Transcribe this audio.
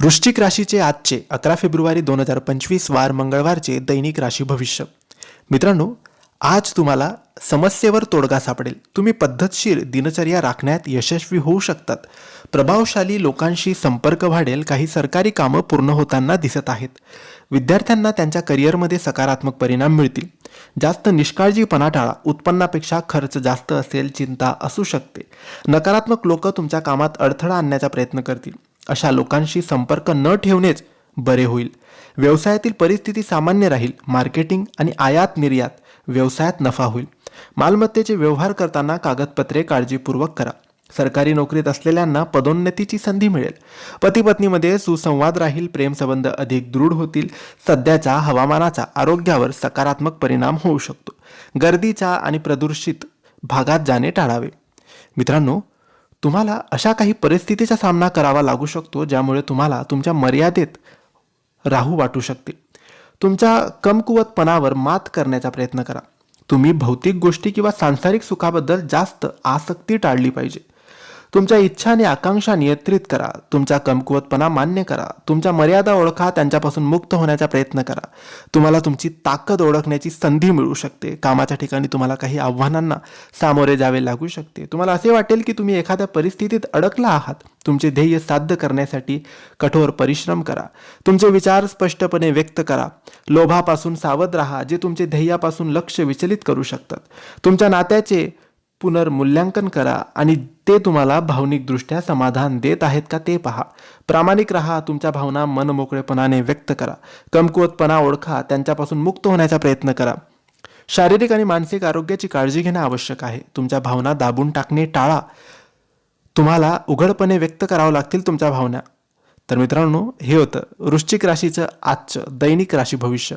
वृश्चिक राशीचे आजचे अकरा फेब्रुवारी दोन हजार पंचवीस वार मंगळवारचे दैनिक राशी भविष्य. मित्रांनो आज तुम्हाला समस्येवर तोडगा सापडेल. तुम्ही पद्धतशीर दिनचर्या राखण्यात यशस्वी होऊ शकतात. प्रभावशाली लोकांशी संपर्क वाढेल काही सरकारी कामं पूर्ण होताना दिसत आहेत. विद्यार्थ्यांना त्यांच्या करिअरमध्ये सकारात्मक परिणाम मिळतील. जास्त निष्काळजीपणा टाळा. उत्पन्नापेक्षा खर्च जास्त असेल चिंता असू शकते. नकारात्मक लोक तुमच्या कामात अडथळा आणण्याचा प्रयत्न करतील. अशा लोकांशी संपर्क न ठेवणेच बरे होईल. व्यवसायातील परिस्थिती सामान्य राहील. मार्केटिंग आणि आयात निर्यात व्यवसायात नफा होईल. मालमत्तेचे व्यवहार करताना कागदपत्रे काळजीपूर्वक करा. सरकारी नोकरीत असलेल्यांना पदोन्नतीची संधी मिळेल. पती पत्नीमध्ये सुसंवाद राहील. प्रेमसंबंध अधिक दृढ होतील. सध्याच्या हवामानाचा आरोग्यावर सकारात्मक परिणाम होऊ शकतो. गर्दीच्या आणि प्रदूषित भागात जाणे टाळावे. मित्रांनो तुम्हाला अशा काही परिस्थितीचा सामना करावा लागू शकतो ज्यामुळे तुम्हाला तुमच्या मर्यादेत राहू वाटू शकते. तुमच्या कमकुवतपणावर मात करण्याचा प्रयत्न करा. तुम्ही भौतिक गोष्टी किंवा सांसारिक सुखाबद्दल जास्त आसक्ती टाळली पाहिजे. तुमच्या इच्छा आणि आकांक्षा नियंत्रित करा. तुमचा कमकुवतपणा मान्य करा. तुमच्या मर्यादा ओळखा त्यांच्यापासून मुक्त होण्याचा प्रयत्न करा. तुम्हाला तुमची ताकद ओळखण्याची संधी मिळू शकते. कामाच्या ठिकाणी तुम्हाला काही आव्हानांना सामोरे जावे लागू शकते. तुम्हाला असे वाटेल की तुम्ही एखाद्या परिस्थितीत अडकला आहात. तुमचे ध्येय साध्य करण्यासाठी कठोर परिश्रम करा. तुमचे विचार स्पष्टपणे व्यक्त करा. लोभापासून सावध राहा जे तुमचे ध्येयापासून लक्ष विचलित करू शकतात. तुमच्या नात्याचे पुनर्मूल्यांकन करा आणि ते तुम्हाला भावनिकदृष्ट्या समाधान देत आहेत का ते पहा. प्रामाणिक राहा तुमच्या भावना मनमोकळेपणाने व्यक्त करा. कमकुवतपणा ओळखा त्यांच्यापासून मुक्त होण्याचा प्रयत्न करा. शारीरिक आणि मानसिक आरोग्याची काळजी घेणे आवश्यक आहे. तुमच्या भावना दाबून टाकणे टाळा. तुम्हाला उघडपणे व्यक्त करावं लागतील तुमच्या भावना. तर मित्रांनो हे होतं. वृश्चिक राशीचं आजचं दैनिक राशी भविष्य.